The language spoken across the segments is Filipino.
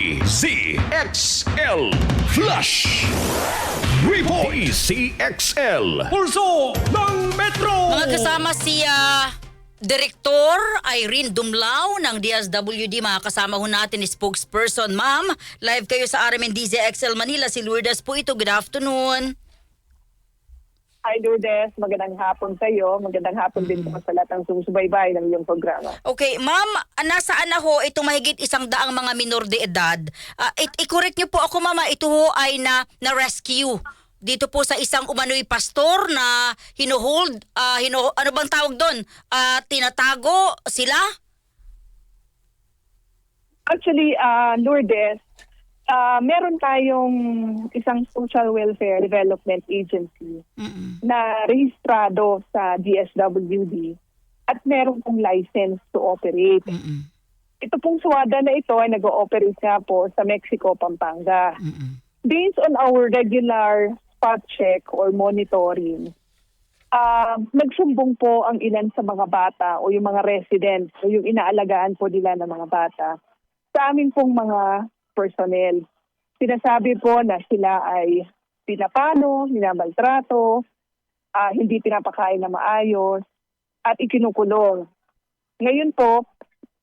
ZXL Flash Report CXL Pulso ng Metro Mga kasama si ah, Direktor Irene Dumlao ng DSWD. Mga kasama ho natin spokesperson. Ma'am, live kayo sa RMN DZXL Manila. Si Lourdes po ito. Good afternoon. Hi Lourdes, magandang hapon sa iyo. Magandang hapon din po sa lahat ng sumusubaybay ng iyong programa. Okay, ma'am, nasaan na ho itong mahigit isang daang mga minor de edad? Ah, it- i-correct niyo po ako, mama. Ito ho ay na, na-rescue dito po sa isang umano'y pastor na hinuhold, ah, hino, ano bang tawag doon? Ah, tinatago sila? Actually, uh, Lourdes, ah, meron tayong isang social welfare development agency Mm-mm. na rehistrado sa DSWD at meron pong license to operate. Mm-mm. Ito pong SWADA na ito ay nag-ooperate nga po sa Mexico, Pampanga. Mm-mm. based on our regular spot check or monitoring, ah nagsumbong po ang ilan sa mga bata o yung mga residents o yung inaalagaan po nila ng mga bata sa aming pong mga personnel. Sinasabi po na sila ay pinapano, minamaltrato, ah, hindi pinapakain na maayos, at ikinukulong. Ngayon po,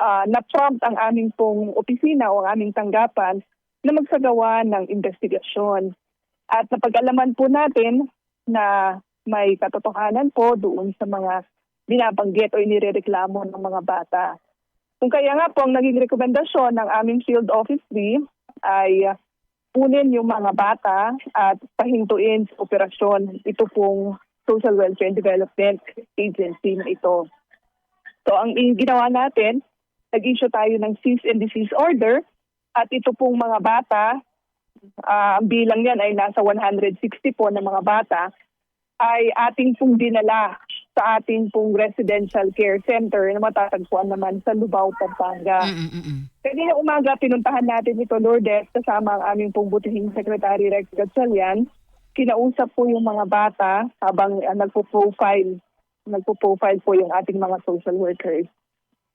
ah, na-prompt ang aming pong opisina o ang aming tanggapan na magsagawa ng investigasyon. At napag-alaman po natin na may katotohanan po doon sa mga binabanggit o inirereklamo ng mga bata. Kung kaya nga po ang naging rekomendasyon ng aming field office 3 ay uh, punin yung mga bata at pahintuin sa operasyon ito pong Social Welfare and Development Agency na ito. So ang ginawa natin, nag-issue tayo ng cease and desist order at ito pong mga bata, ah, ang bilang yan ay nasa 160 po ng mga bata, ay ating pong dinala sa ating pong residential care center na matatagpuan naman sa Lubao, Pampanga. Kanina umaga, pinuntahan natin ito, Lourdes, kasama ang aming pong butihing Secretary Rex Gatchalian. Kinausap po yung mga bata habang uh, nagpo-profile, nagpo-profile po yung ating mga social workers.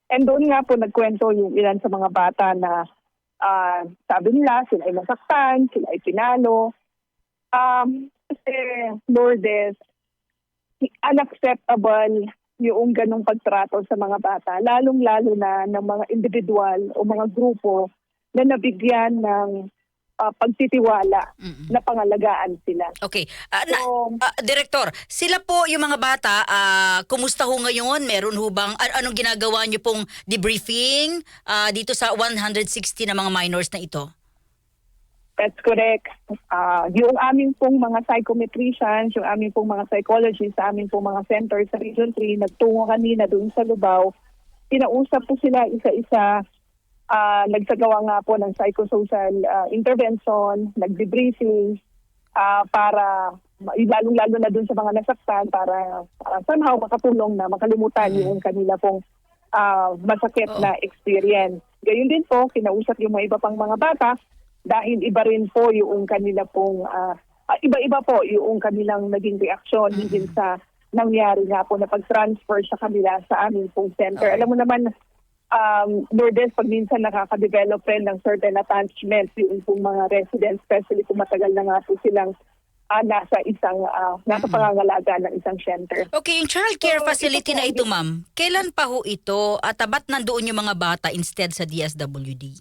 And doon nga po nagkwento yung ilan sa mga bata na ah, sabi nila sila ay nasaktan, sila ay pinalo. Um, kasi Lourdes, unacceptable yung ganong pagtrato sa mga bata, lalong-lalo na ng mga individual o mga grupo na nabigyan ng ah, pagtitiwala Mm-mm. na pangalagaan sila. Okay. Ah, na- So, Ah, Direktor, sila po yung mga bata, ah, kumusta ho ngayon? Meron ho bang, an- anong ginagawa niyo pong debriefing ah, dito sa 160 na mga minors na ito? That's correct. Ah, yung aming pong mga psychometricians, yung aming pong mga psychologists, sa aming pong mga centers sa Region 3, nagtungo kanina doon sa Lubao. Pinausap po sila isa-isa. Ah, nagsagawa nga po ng psychosocial ah, intervention, nag-debriefing ah, para lalong-lalo na doon sa mga nasaktan para ah, somehow makatulong na makalimutan yung kanila pong ah, masakit na experience. Gayun din po, kinausap yung mga iba pang mga bata dahil iba rin po yung kanila pong ah, iba-iba po yung kanilang naging reaksyon hinggil sa nangyari nga po na pag-transfer sa kanila sa aming pong center. Okay. Alam mo naman, um, Lourdes, pag minsan nakaka-develop rin ng certain attachment yung pong mga residents, especially kung matagal na nga po silang ah, nasa isang, uh, nasa pangangalaga ng isang center. Okay, yung child care So, facility ito na ito, ma'am, kailan pa ho ito at ah, ba't nandoon yung mga bata instead sa DSWD?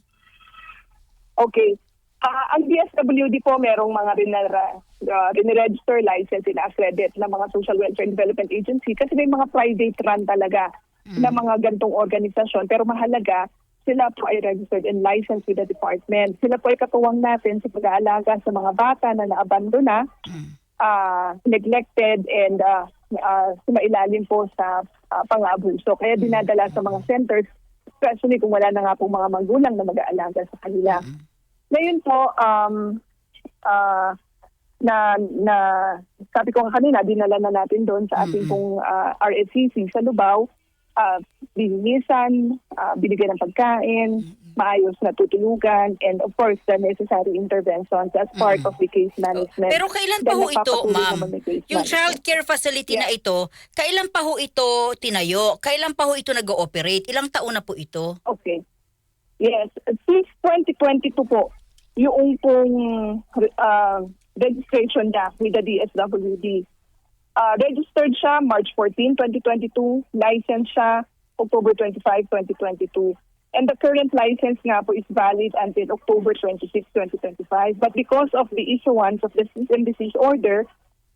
Okay. Ah, ang DSWD po merong mga rinara, uh, rinregister license in accredit ng mga Social Welfare Development Agency kasi may mga private run talaga na mga gantong organisasyon. Pero mahalaga, sila po ay registered and licensed with the department. Sila po ay katuwang natin sa pag-aalaga sa mga bata na naabandona, ah, neglected and uh, uh, sumailalim po sa uh, pang-abuso. Kaya dinadala sa mga centers, especially kung wala na nga po mga magulang na mag-aalaga sa kanila. Ngayon po, um, ah, na, na, sabi ko nga kanina, dinala na natin doon sa ating pong ah, RSCC sa Lubao, uh, binilisan, ah, binigyan ng pagkain, maayos na tutulugan, and of course, the necessary interventions as part of the case management. Pero kailan pa ho ito, ma'am? yung child care facility na ito, kailan pa ho ito tinayo? Kailan pa ho ito nag-ooperate? Ilang taon na po ito? Okay. Yes, since 2022 po, yung pong uh, registration niya with the DSWD. Uh, registered siya March 14, 2022. License siya October 25, 2022. And the current license nga po is valid until October 26, 2025. But because of the issuance of the cease and desist order,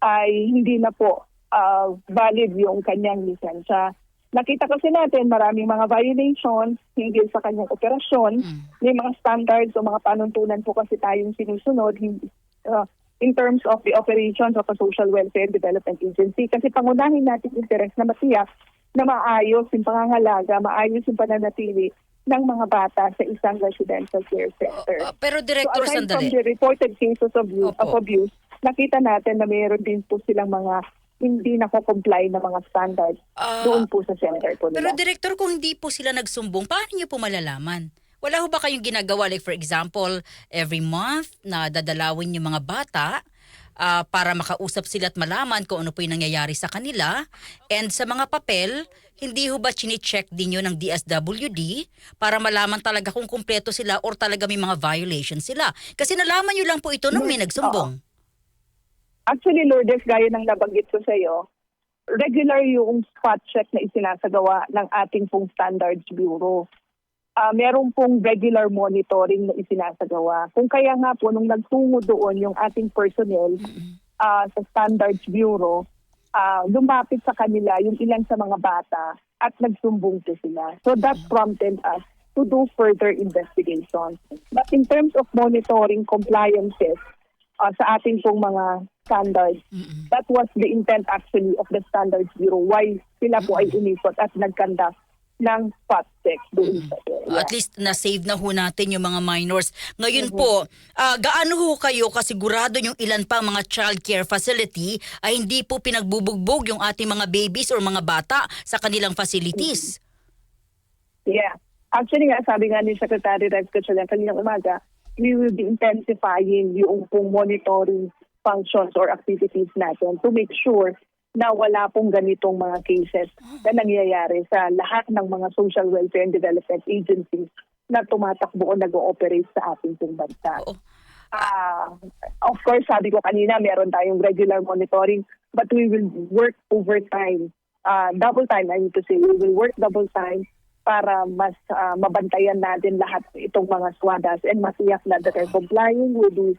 ay hindi na po uh, valid yung kanyang lisensya. Nakita kasi natin maraming mga violations hinggil sa kanyang operasyon. May mga standards o mga panuntunan po kasi tayong sinusunod hindi, uh, in terms of the operations of a social welfare development agency. Kasi pangunahin natin interest na matiyak na maayos yung pangangalaga, maayos yung pananatili ng mga bata sa isang residential care center. Uh, pero Director, so aside from the reported cases of, abuse, Opo. of abuse, nakita natin na mayroon din po silang mga hindi nako-comply na mga standards Ah, doon po sa center po Pero nila. Director, kung hindi po sila nagsumbong, paano niyo po malalaman? Wala ho ba kayong ginagawa like for example, every month na dadalawin yung mga bata ah, para makausap sila at malaman kung ano po yung nangyayari sa kanila? And sa mga papel, hindi ho ba chine-check din yun ng DSWD para malaman talaga kung kumpleto sila or talaga may mga violations sila? Kasi nalaman nyo lang po ito nung may nagsumbong. Actually, Lourdes, gaya ng nabanggit ko sa iyo, regular yung spot check na isinasagawa ng ating pong Standards Bureau. Ah, meron pong regular monitoring na isinasagawa. Kung kaya nga po, nung nagtungo doon yung ating personnel ah, sa Standards Bureau, ah, lumapit sa kanila yung ilan sa mga bata at nagsumbong po sila. So that prompted us to do further investigations. But in terms of monitoring compliances ah, sa ating pong mga standards, that was the intent actually of the Standards Bureau. Why sila po ay unikot at nagkanda ng spot check doon sa area. At least na-save na ho natin yung mga minors. Ngayon po, ah, gaano ho kayo kasigurado yung ilan pang mga child care facility ay hindi po pinagbubugbog yung ating mga babies or mga bata sa kanilang facilities? Yeah. Actually nga, sabi nga ni Secretary Rex Gatchalian kaninang umaga, we will be intensifying yung pong monitoring functions or activities natin to make sure na wala pong ganitong mga cases na nangyayari sa lahat ng mga social welfare and development agencies na tumatakbo o nag-ooperate sa ating pong bansa. Ah, of course, sabi ko kanina, meron tayong regular monitoring, but we will work overtime. Uh, double time, I need to say. We will work double time para mas ah, mabantayan natin lahat itong mga swadas and masiyak na that they're complying with the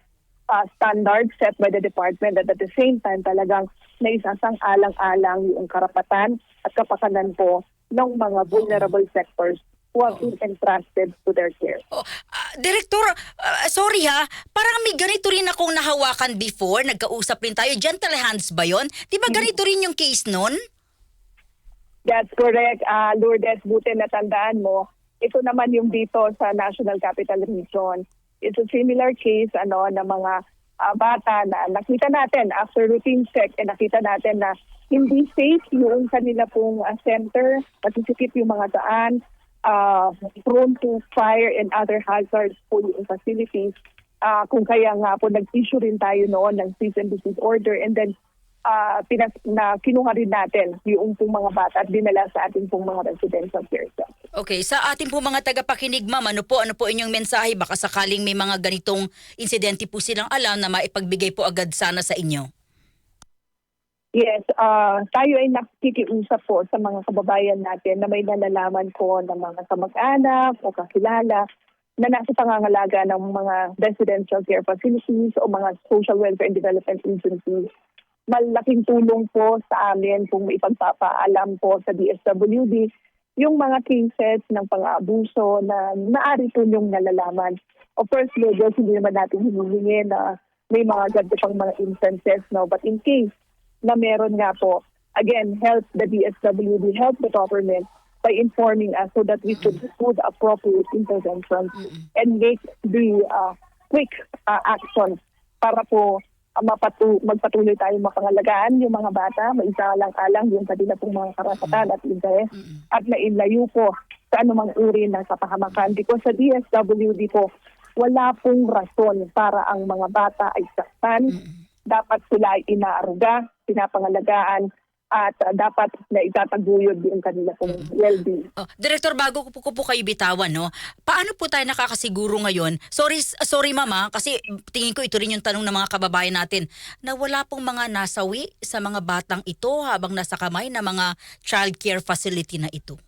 ah, standards set by the department that at the same time talagang naisasang alang-alang yung karapatan at kapakanan po ng mga vulnerable sectors who have been entrusted to their care. Oh, ah, Director, ah, sorry ha, parang may ganito rin akong nahawakan before, nagkausap rin tayo, gentle hands ba yon? Di ba ganito rin yung case nun? That's correct. Uh, Lourdes, buti na tandaan mo. Ito naman yung dito sa National Capital Region. It's a similar case ano ng mga ah, bata na nakita natin after routine check and nakita natin na hindi safe yung kanila pong ah, center, masisikip yung mga daan, ah, prone to fire and other hazards po yung facilities. Ah, kung kaya nga po nag-issue rin tayo noon ng cease and desist order and then ah pinas, na kinuha rin natin yung pong mga bata at dinala sa ating pong mga residential care centers. Okay, sa ating po mga tagapakinig, ma'am, ano po, ano po inyong mensahe? Baka sakaling may mga ganitong insidente po silang alam na maipagbigay po agad sana sa inyo. Yes, ah tayo ay nakikiusap po sa mga kababayan natin na may nalalaman ko ng mga kamag-anak o kakilala na nasa pangangalaga ng mga residential care facilities o mga social welfare and development agencies. Malaking tulong po sa amin kung ipagpapaalam po sa DSWD yung mga cases ng pang-aabuso na naari po yung nalalaman. Of course, Lagos, hindi naman natin hinihingi na may mga ganito pang mga instances, no? But in case na meron nga po, again, help the DSWD, help the government by informing us so that we could do the appropriate interventions and make the uh, quick uh, actions para po mapatu- magpatuloy tayong mapangalagaan yung mga bata, maisalang-alang yung kanila pong mga karapatan at interes at nailayo po sa anumang uri ng kapahamakan. Because sa DSWD po, wala pong rason para ang mga bata ay saktan. Dapat sila ay inaaruga, pinapangalagaan at ah, dapat na itataguyod yung kanila pong well-being. Oh, Director, bago ko po, ko po kayo bitawan, no? Paano po tayo nakakasiguro ngayon? Sorry, sorry mama, kasi tingin ko ito rin yung tanong ng mga kababayan natin na wala pong mga nasawi sa mga batang ito habang nasa kamay ng mga child care facility na ito.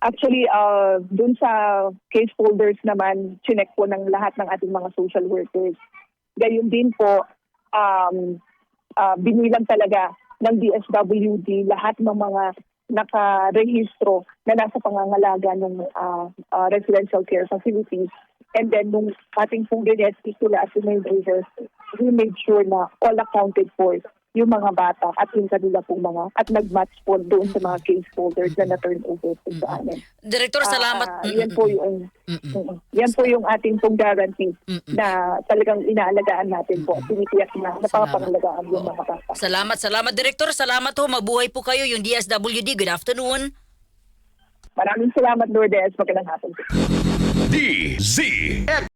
Actually, uh, dun sa case holders naman, chinek po ng lahat ng ating mga social workers. Gayun din po, um, uh, binilang talaga ng DSWD lahat ng mga nakarehistro na nasa pangangalaga ng uh, uh, residential care facilities. And then, nung ating pong dinestic sila as we made sure na all accounted for yung mga bata at yung kanila pong mga at nag-match po doon sa mga case holders na na-turn over po sa amin. Director, salamat. Ah, yan po yung Mm-mm. Mm, yan po yung ating pong guarantee Mm-mm. na talagang inaalagaan natin po. Tinitiyak na napapangalagaan yung mga bata. Salamat, salamat. Director, salamat ho. Mabuhay po kayo yung DSWD. Good afternoon. Maraming salamat, Lourdes. Magandang hapon po. DZX